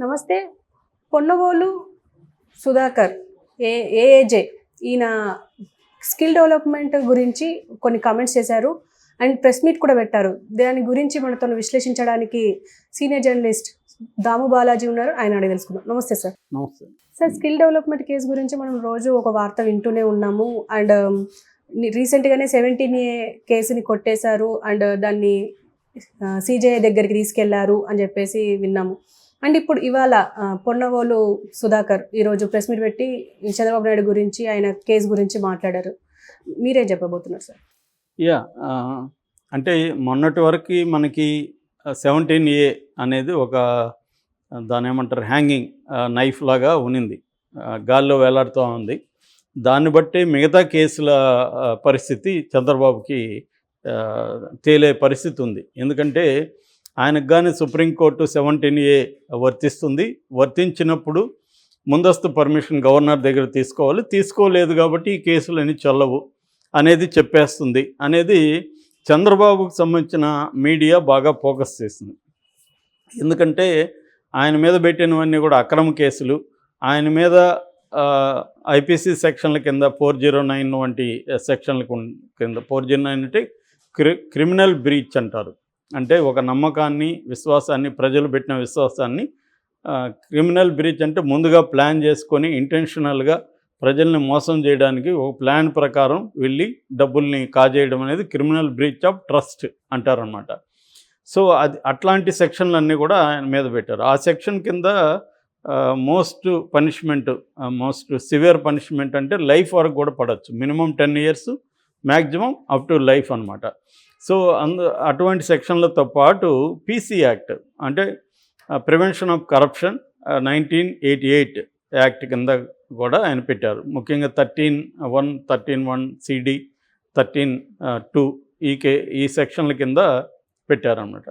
నమస్తే. పొన్నవోలు సుధాకర్ ఏ ఏఏజే ఈయన skill development గురించి కొన్ని కామెంట్స్ చేశారు అండ్ ప్రెస్ మీట్ కూడా పెట్టారు. దాని గురించి మనతో విశ్లేషించడానికి సీనియర్ జర్నలిస్ట్ దాము బాలాజీ ఉన్నారు. ఆయన అడిగి తెలుసుకుందాం. నమస్తే సార్. నమస్తే. సార్ స్కిల్ డెవలప్మెంట్ కేసు గురించి మనం రోజు ఒక వార్త వింటూనే ఉన్నాము. అండ్ రీసెంట్గానే సెవెంటీన్ ఏ కేసుని కొట్టేశారు. అండ్ దాన్ని సిజేఐ దగ్గరికి తీసుకెళ్ళారు అని చెప్పేసి విన్నాము. అండ్ ఇప్పుడు ఇవాళ ఆ, పొన్నవోలు సుధాకర్ ఈరోజు ప్రెస్ మీట్ పెట్టి ఈ చంద్రబాబు నాయుడు గురించి ఆయన కేసు గురించి మాట్లాడారు. మీరేం చెప్పబోతున్నారు సార్? యా అంటే మొన్నటి వరకు మనకి సెవెంటీన్ ఏ అనేది ఒక దాని ఏమంటారు హ్యాంగింగ్ నైఫ్ లాగా ఉనింది. గాల్లో వేలాడుతూ ఉంది. దాన్ని బట్టి మిగతా కేసుల పరిస్థితి చంద్రబాబుకి తేలే పరిస్థితి ఉంది. ఎందుకంటే ఆయనకు కానీ సుప్రీంకోర్టు సెవెంటీన్ ఏ వర్తిస్తుంది. వర్తించినప్పుడు ముందస్తు పర్మిషన్ గవర్నర్ దగ్గర తీసుకోవాలి. తీసుకోలేదు కాబట్టి ఈ కేసులన్నీ చల్లవు అనేది చెప్పేస్తుంది. అనేది చంద్రబాబుకు సంబంధించిన మీడియా బాగా ఫోకస్ చేసింది. ఎందుకంటే ఆయన మీద పెట్టినవన్నీ కూడా అక్రమ కేసులు. ఆయన మీద ఐపీసీ సెక్షన్ల కింద ఫోర్ జీరో నైన్ వంటి సెక్షన్ల కింద ఫోర్ జీరో నైన్ అంటే క్రి క్రిమినల్ బ్రీచ్ అంటారు. అంటే ఒక నమ్మకాన్ని విశ్వాసాన్ని ప్రజలు పెట్టిన విశ్వాసాన్ని క్రిమినల్ బ్రీచ్ అంటే ముందుగా ప్లాన్ చేసుకొని ఇంటెన్షనల్గా ప్రజల్ని మోసం చేయడానికి ఒక ప్లాన్ ప్రకారం వెళ్ళి డబ్బుల్ని కాజేయడం అనేది క్రిమినల్ బ్రీచ్ ఆఫ్ ట్రస్ట్ అంటారనమాట. సో అది అట్లాంటి సెక్షన్లన్నీ కూడా ఆయన మీద పెట్టారు. ఆ సెక్షన్ కింద most punishment most severe punishment అంటే లైఫ్ వరకు కూడా పడవచ్చు minimum ten years maximum up to life అనమాట సో అందు అటువంటి సెక్షన్లతో పాటు పీసీ యాక్ట్ అంటే prevention of corruption nineteen eighty eight act కింద కూడా ఆయన పెట్టారు. ముఖ్యంగా thirteen one thirteen one CD thirteen two ఈ కే ఈ సెక్షన్ల కింద పెట్టారనమాట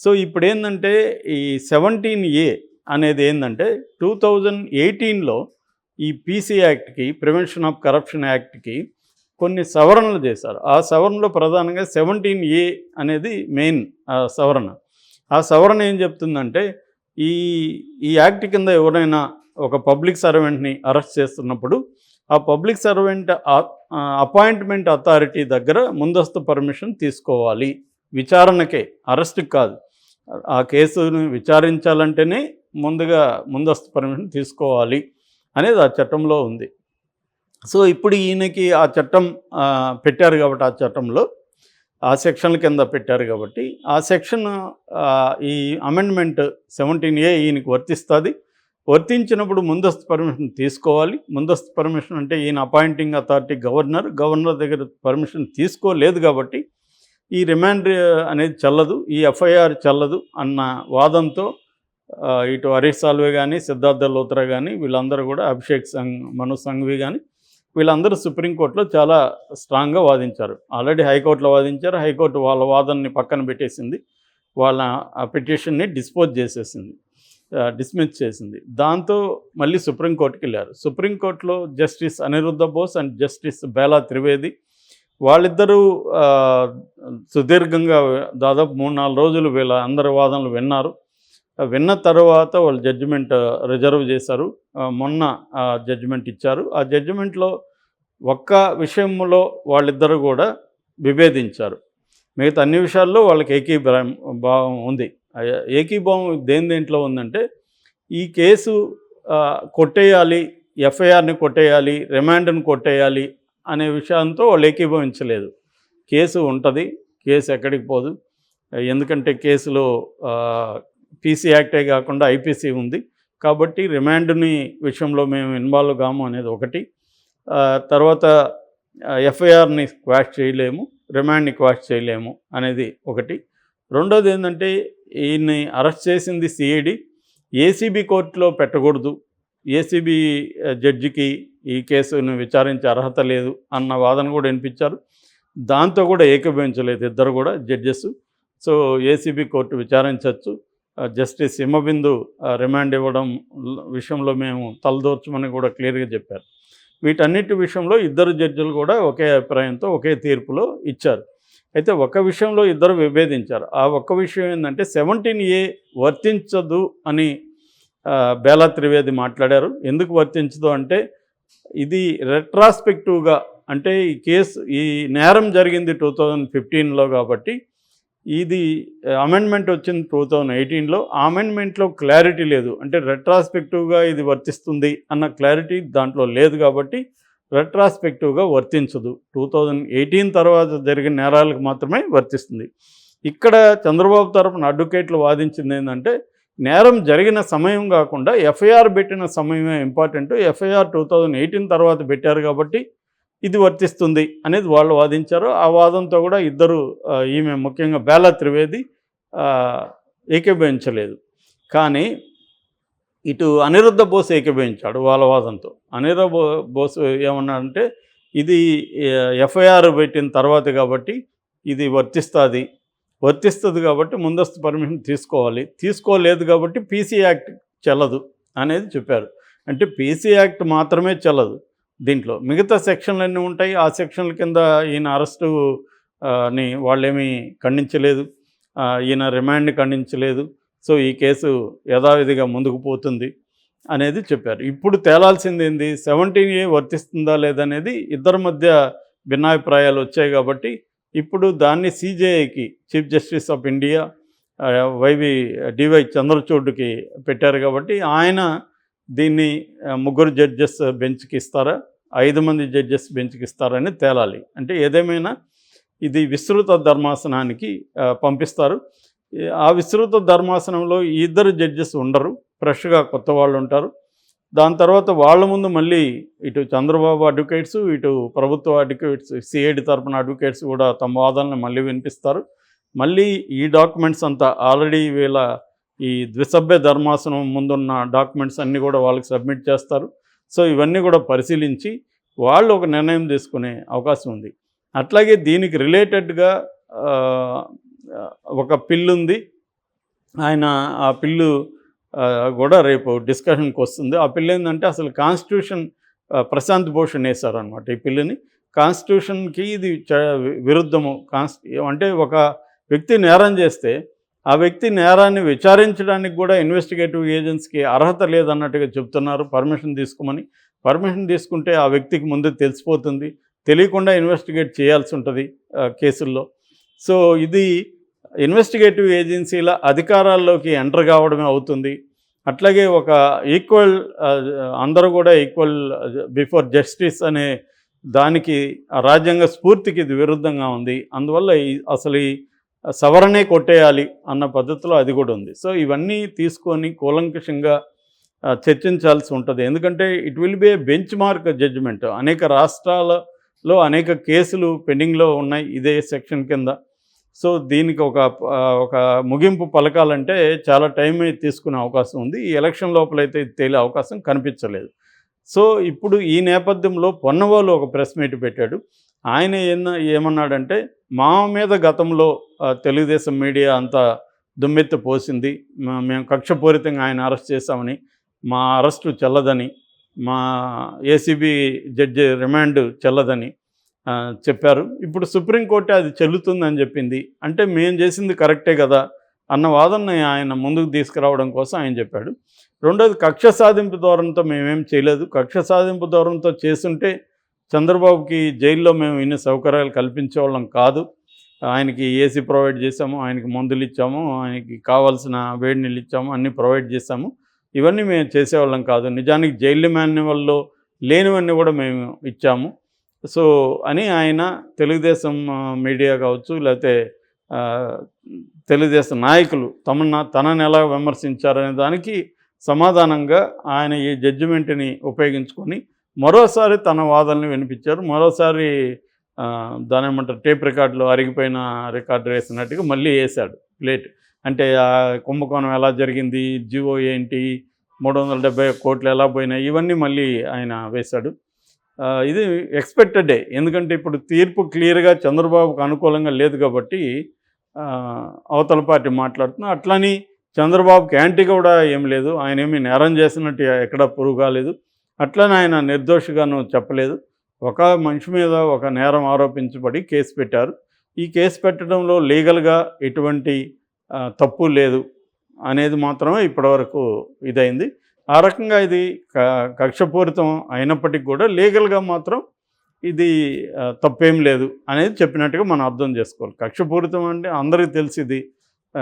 సో ఇప్పుడు ఏంటంటే ఈ సెవెంటీన్ ఏ అనేది ఏంటంటే టూ థౌజండ్ ఎయిటీన్లో ఈ పీసీ యాక్ట్కి ప్రివెన్షన్ ఆఫ్ కరప్షన్ యాక్ట్కి కొన్ని సవరణలు చేశారు. ఆ సవరణలో ప్రధానంగా సెవెంటీన్ ఏ అనేది మెయిన్ ఆ సవరణ. ఆ సవరణ ఏం చెప్తుందంటే ఈ ఈ యాక్ట్ కింద ఎవరైనా ఒక పబ్లిక్ సర్వెంట్ని అరెస్ట్ చేస్తున్నప్పుడు ఆ పబ్లిక్ సర్వెంట్ అపాయింట్మెంట్ అథారిటీ దగ్గర ముందస్తు పర్మిషన్ తీసుకోవాలి. విచారణకే. అరెస్ట్కి కాదు. ఆ కేసును విచారించాలంటేనే ముందుగా ముందస్తు పర్మిషన్ తీసుకోవాలి అనేది ఆ చట్టంలో ఉంది. సో ఇప్పుడు ఈయనకి ఆ చట్టం పెట్టారు కాబట్టి ఆ చట్టంలో ఆ సెక్షన్ల కింద పెట్టారు కాబట్టి ఆ సెక్షన్ ఈ అమెండ్మెంట్ సెవెంటీన్ ఏ ఈయనకి వర్తిస్తుంది. వర్తించినప్పుడు ముందస్తు పర్మిషన్ తీసుకోవాలి. ముందస్తు పర్మిషన్ అంటే ఈయన అపాయింటింగ్ అథారిటీ గవర్నర్ గవర్నర్ దగ్గర పర్మిషన్ తీసుకోలేదు కాబట్టి ఈ రిమాండ్ అనేది చల్లదు ఈ ఎఫ్ఐఆర్ చల్లదు అన్న వాదంతో ఇటు హరీష్ సాల్వే కానీ సిద్ధార్థ లోత్రా కానీ వీళ్ళందరూ కూడా అభిషేక్ సంఘ్ మను సంఘవి కానీ వీళ్ళందరూ సుప్రీంకోర్టులో చాలా స్ట్రాంగ్గా వాదించారు. ఆల్రెడీ హైకోర్టులో వాదించారు. హైకోర్టు వాళ్ళ వాదనని పక్కన పెట్టేసింది. వాళ్ళ పిటిషన్ని డిస్పోజ్ చేసేసింది. డిస్మిస్ చేసింది. దాంతో మళ్ళీ సుప్రీంకోర్టుకి వెళ్ళారు. సుప్రీంకోర్టులో justice Aniruddha Bose and justice Bela Trivedi వాళ్ళిద్దరూ సుదీర్ఘంగా దాదాపు మూడు నాలుగు రోజులు వీళ్ళ అందరి వాదనలు విన్నారు. విన్న తర్వాత వాళ్ళు జడ్జిమెంట్ రిజర్వ్ uh, చేశారు. ఆ, మొన్న uh, జడ్జిమెంట్ ఇచ్చారు. ఆ జడ్జిమెంట్లో ఒక్క విషయంలో వాళ్ళిద్దరూ కూడా విభేదించారు. మిగతా అన్ని విషయాల్లో వాళ్ళకి ఏకీభావం భావం ఉంది. ఏకీభావం దేని దేంట్లో ఉందంటే ఈ కేసు కొట్టేయాలి ఎఫ్ఐఆర్ని కొట్టేయాలి రిమాండ్ని కొట్టేయాలి అనే విషయంతో వాళ్ళు ఏకీభవించలేదు. కేసు ఉంటుంది కేసు ఎక్కడికి పోదు. ఎందుకంటే కేసులో పీసీ యాక్టే కాకుండా ఐపీసీ ఉంది. కాబట్టి రిమాండ్ని విషయంలో మేము ఇన్వాల్వ్ కాము అనేది ఒకటి. తర్వాత ఎఫ్ఐఆర్ని క్వాష్ చేయలేము రిమాండ్ని క్వాష్ చేయలేము అనేది ఒకటి. రెండోది ఏంటంటే ఈయన్ని అరెస్ట్ చేసింది సిఐడి ఏసీబీ కోర్టులో పెట్టకూడదు. ఏసీబీ జడ్జికి ఈ కేసును విచారించే అర్హత లేదు అన్న వాదన కూడా వినిపించారు. దాంతో కూడా ఏకీభవించలేదు ఇద్దరు కూడా జడ్జెస్. సో ఏసీబీ కోర్టు విచారించవచ్చు జస్టిస్ హిమబిందు రిమాండ్ ఇవ్వడం విషయంలో మేము తలదోర్చమని కూడా క్లియర్గా చెప్పారు. వీటన్నిటి విషయంలో ఇద్దరు జడ్జిలు కూడా ఒకే అభిప్రాయంతో ఒకే తీర్పులో ఇచ్చారు. అయితే ఒక విషయంలో ఇద్దరు విభేదించారు. ఆ ఒక్క విషయం ఏంటంటే సెవెంటీన్ ఏ వర్తించదు అని బేలా త్రివేది మాట్లాడారు. ఎందుకు వర్తించదు అంటే ఇది రెట్రాస్పెక్టివ్గా అంటే ఈ కేసు ఈ నేరం జరిగింది టూ థౌజండ్ ఫిఫ్టీన్లో కాబట్టి ఇది అమెండ్మెంట్ వచ్చింది టూ థౌజండ్ ఎయిటీన్లో ఆ అమెండ్మెంట్లో క్లారిటీ లేదు. అంటే రెట్రాస్పెక్టివ్గా ఇది వర్తిస్తుంది అన్న క్లారిటీ దాంట్లో లేదు కాబట్టి రెట్రాస్పెక్టివ్గా వర్తించదు. టూ థౌజండ్ ఎయిటీన్ తర్వాత జరిగిన నేరాలకు మాత్రమే వర్తిస్తుంది. ఇక్కడ చంద్రబాబు తరపున అడ్వకేట్లు వాదించింది ఏంటంటే నేరం జరిగిన సమయం కాకుండా ఎఫ్ఐఆర్ పెట్టిన సమయమే important FIR two thousand eighteen తర్వాత పెట్టారు కాబట్టి ఇది వర్తిస్తుంది అనేది వాళ్ళు వాదించారు. ఆ వాదంతో కూడా ఇద్దరు ఈమె ముఖ్యంగా బేలా త్రివేది ఏకీభవించలేదు. కానీ ఇటు అనిరుద్ధ బోస్ ఏకీభవించాడు వాళ్ళ వాదంతో. అనిరుద్ధ బో బోస్ ఏమన్నాడంటే ఇది ఎఫ్ఐఆర్ పెట్టిన తర్వాత కాబట్టి ఇది వర్తిస్తుంది. వర్తిస్తుంది కాబట్టి ముందస్తు పర్మిషన్ తీసుకోవాలి. తీసుకోలేదు కాబట్టి పీసీ యాక్ట్ చెల్లదు అనేది చెప్పారు. అంటే పీసీ యాక్ట్ మాత్రమే చెల్లదు. దీంట్లో. మిగతా సెక్షన్లు అన్నీ ఉంటాయి. ఆ సెక్షన్ల కింద ఈయన అరెస్టు ని వాళ్ళేమీ ఖండించలేదు. ఈయన రిమాండ్ ఖండించలేదు. సో ఈ కేసు యథావిధిగా ముందుకు పోతుంది అనేది చెప్పారు. ఇప్పుడు తేలాల్సింది ఏంది? సెవెంటీన్ ఏ వర్తిస్తుందా లేదనేది ఇద్దరి మధ్య భిన్నాభిప్రాయాలు వచ్చాయి కాబట్టి ఇప్పుడు దాన్ని సిజేఐకి chief justice of India YV DY చంద్రచూడ్కి పెట్టారు కాబట్టి ఆయన దీన్ని ముగ్గురు జడ్జెస్ బెంచ్కి ఇస్తారా? ఐదు మంది జడ్జెస్ బెంచ్కి ఇస్తారని తేలాలి. అంటే ఏదేమైనా ఇది విస్తృత ధర్మాసనానికి పంపిస్తారు. ఆ విస్తృత ధర్మాసనంలో ఇద్దరు జడ్జెస్ ఉండరు. ఫ్రెష్గా కొత్త వాళ్ళు ఉంటారు. దాని తర్వాత వాళ్ళ ముందు మళ్ళీ ఇటు చంద్రబాబు అడ్వకేట్స్ ఇటు ప్రభుత్వ అడ్వకేట్స్ సిఐడి తరపున అడ్వకేట్స్ కూడా తమ వాదనలు మళ్ళీ వినిపిస్తారు. మళ్ళీ ఈ డాక్యుమెంట్స్ అంతా ఆల్రెడీ వీళ్ళ ఈ ద్విసభ్య ధర్మాసనం ముందున్న డాక్యుమెంట్స్ అన్నీ కూడా వాళ్ళకి సబ్మిట్ చేస్తారు. సో ఇవన్నీ కూడా పరిశీలించి వాళ్ళు ఒక నిర్ణయం తీసుకునే అవకాశం ఉంది. అట్లాగే దీనికి రిలేటెడ్గా ఒక పిల్లు ఉంది. ఆయన ఆ పిల్లు కూడా రేపు డిస్కషన్కి వస్తుంది. ఆ పిల్లు ఏంటంటే అసలు కాన్స్టిట్యూషన్ ప్రశాంత్ భూషణ్ వేశారనమాట ఈ పిల్లని. కాన్స్టిట్యూషన్కి ఇది చ- విరుద్ధము. కాన్స్ అంటే ఒక వ్యక్తి నేరం చేస్తే ఆ వ్యక్తి నేరాన్ని విచారించడానికి కూడా ఇన్వెస్టిగేటివ్ ఏజెన్సీకి అర్హత లేదన్నట్టుగా చెప్తున్నారు. పర్మిషన్ తీసుకోమని. పర్మిషన్ తీసుకుంటే ఆ వ్యక్తికి ముందు తెలిసిపోతుంది. తెలియకుండా ఇన్వెస్టిగేట్ చేయాల్సి ఉంటుంది కేసుల్లో. సో ఇది ఇన్వెస్టిగేటివ్ ఏజెన్సీల అధికారాల్లోకి ఎంటర్ కావడమే అవుతుంది. అట్లాగే ఒక ఈక్వల్ అందరూ కూడా ఈక్వల్ బిఫోర్ జస్టిస్ అనే దానికి రాజ్యాంగ స్ఫూర్తికి ఇది విరుద్ధంగా ఉంది. అందువల్ల ఈ- అసలు ఈ సవరణే కొట్టేయాలి అన్న పద్ధతిలో అది కూడా ఉంది. సో ఇవన్నీ తీసుకొని కూలంకషంగా చర్చించాల్సి ఉంటుంది. ఎందుకంటే it will be a benchmark judgement అనేక రాష్ట్రాలలో అనేక కేసులు పెండింగ్లో ఉన్నాయి ఇదే సెక్షన్ కింద. సో దీనికి ఒక ఒక ముగింపు పలకాలంటే చాలా టైం తీసుకునే అవకాశం ఉంది. ఈ ఎలక్షన్ లోపలైతే తేలే అవకాశం కనిపించలేదు. సో ఇప్పుడు ఈ నేపథ్యంలో పొన్నవాళ్ళు ఒక ప్రెస్ మీట్ పెట్టాడు. ఆయన ఏమన్నాడంటే మా మీద గతంలో తెలుగుదేశం మీడియా అంతా దుమ్మెత్తి పోసింది. మేము కక్షపూరితంగా ఆయన అరెస్ట్ చేశామని మా అరెస్టు చెల్లదని మా ఏసీబీ జడ్జి రిమాండ్ చెల్లదని చెప్పారు. ఇప్పుడు సుప్రీంకోర్టు అది చెల్లుతుందని చెప్పింది. అంటే మేము చేసింది కరెక్టే కదా అన్న వాదనని ఆయన ముందుకు తీసుకురావడం కోసం ఆయన చెప్పాడు. రెండోది కక్ష సాధింపు ధోరణితో మేమేం చేయలేదు. కక్ష సాధింపు ధోరణితో చేస్తుంటే చంద్రబాబుకి జైల్లో మేము ఇన్ని సౌకర్యాలు కల్పించేవాళ్ళం కాదు. ఆయనకి ఏసీ ప్రొవైడ్ చేసాము ఆయనకి మందులు ఇచ్చాము ఆయనకి కావాల్సిన వేడి నీళ్ళు ఇచ్చాము అన్నీ ప్రొవైడ్ చేసాము ఇవన్నీ మేము చేసేవాళ్ళం కాదు. నిజానికి జైలు మాన్యువల్లో లేనివన్నీ కూడా మేము ఇచ్చాము. సో అని ఆయన తెలుగుదేశం మీడియా కావచ్చు లేకపోతే తెలుగుదేశం నాయకులు తమన్న తనని ఎలా విమర్శించారనే దానికి సమాధానంగా ఆయన ఈ జడ్జిమెంట్ని ఉపయోగించుకొని మరోసారి తన వాదనలు వినిపించారు. మరోసారి దాని ఏమంటారు టేప్ రికార్డులో అరిగిపోయిన రికార్డు వేసినట్టుగా మళ్ళీ వేశాడు. ప్లేట్ అంటే ఆ కుంభకోణం ఎలా జరిగింది జివో ఏంటి మూడు వందల డెబ్బై కోట్లు ఎలా పోయినాయి ఇవన్నీ మళ్ళీ ఆయన వేశాడు. ఇది ఎక్స్పెక్టెడే ఎందుకంటే ఇప్పుడు తీర్పు క్లియర్గా చంద్రబాబుకు అనుకూలంగా లేదు కాబట్టి అవతల పార్టీ మాట్లాడుతున్నా అట్లని చంద్రబాబుకి యాంటీ కూడా ఏం లేదు. ఆయన ఏమీ నేరం చేసినట్టు ఎక్కడా పురుగు కాలేదు. అట్లని ఆయన నిర్దోషిగాను చెప్పలేదు. ఒక మనిషి మీద ఒక నేరం ఆరోపించబడి కేసు పెట్టారు. ఈ కేసు పెట్టడంలో లీగల్గా ఎటువంటి తప్పు లేదు అనేది మాత్రమే ఇప్పటివరకు ఇదైంది. ఆ రకంగా ఇది క- కక్షపూరితం అయినప్పటికీ కూడా లీగల్గా మాత్రం ఇది తప్పేం లేదు అనేది చెప్పినట్టుగా మనం అర్థం చేసుకోవాలి. కక్షపూరితం అంటే అందరికీ తెలిసి ఇది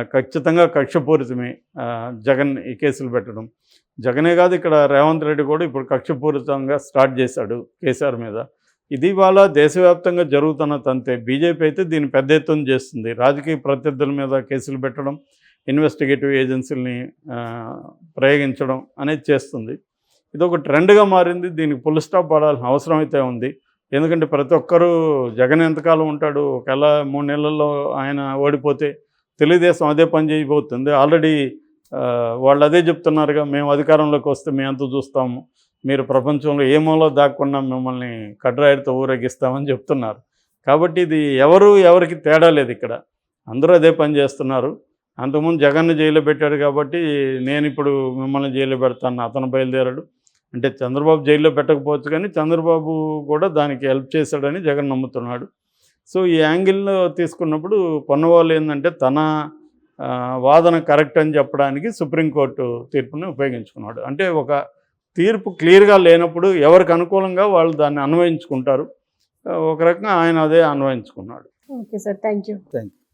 ఖచ్చితంగా కక్షపూరితమే జగన్ ఈ కేసులు పెట్టడం. జగనే కాదు ఇక్కడ రేవంత్ రెడ్డి కూడా ఇప్పుడు కక్షపూరితంగా స్టార్ట్ చేశాడు కేసీఆర్ మీద. ఇది ఇవాళ దేశవ్యాప్తంగా జరుగుతున్న తంతే బీజేపీ అయితే దీన్ని పెద్ద ఎత్తున చేస్తుంది. రాజకీయ ప్రత్యర్థుల మీద కేసులు పెట్టడం ఇన్వెస్టిగేటివ్ ఏజెన్సీలని ప్రయోగించడం అనేది చేస్తుంది. ఇది ఒక ట్రెండ్గా మారింది దీనికి ఫుల్ స్టాప్ పడాల్సిన అవసరం అయితే ఉంది. ఎందుకంటే ప్రతి ఒక్కరూ జగన్ ఎంతకాలం ఉంటాడు ఒకవేళ మూడు నెలల్లో ఆయన ఓడిపోతే తెలుగుదేశం అదే పని చేయబోతుంది. ఆల్రెడీ వాళ్ళు అదే చెప్తున్నారుగా మేము అధికారంలోకి వస్తే మేము చూస్తాము? మీరు ప్రపంచంలో ఏ మూలో దాక్కున్నా మిమ్మల్ని కడ్రాయిడ్తో ఊరేగిస్తామని చెప్తున్నారు. కాబట్టి ఇది ఎవరు ఎవరికి తేడా లేదు ఇక్కడ. అందరూ అదే పని చేస్తున్నారు. అంతకుముందు జగన్ను జైల్లో పెట్టాడు కాబట్టి నేను ఇప్పుడు మిమ్మల్ని జైల్లో పెడతాను అతను బయలుదేరాడు. అంటే చంద్రబాబు జైల్లో పెట్టకపోవచ్చు కానీ చంద్రబాబు కూడా దానికి హెల్ప్ చేశాడని జగన్ నమ్ముతున్నాడు. సో ఈ యాంగిల్లో తీసుకున్నప్పుడు పొన్నవాళ్ళు ఏంటంటే తన వాదన కరెక్ట్ అని చెప్పడానికి సుప్రీంకోర్టు తీర్పుని ఉపయోగించుకున్నాడు. అంటే ఒక తీర్పు క్లియర్గా లేనప్పుడు ఎవరికి అనుకూలంగా వాళ్ళు దాన్ని అన్వయించుకుంటారు. ఒక రకంగా ఆయన అదే అన్వయించుకున్నాడు. Okay sir thank you thank you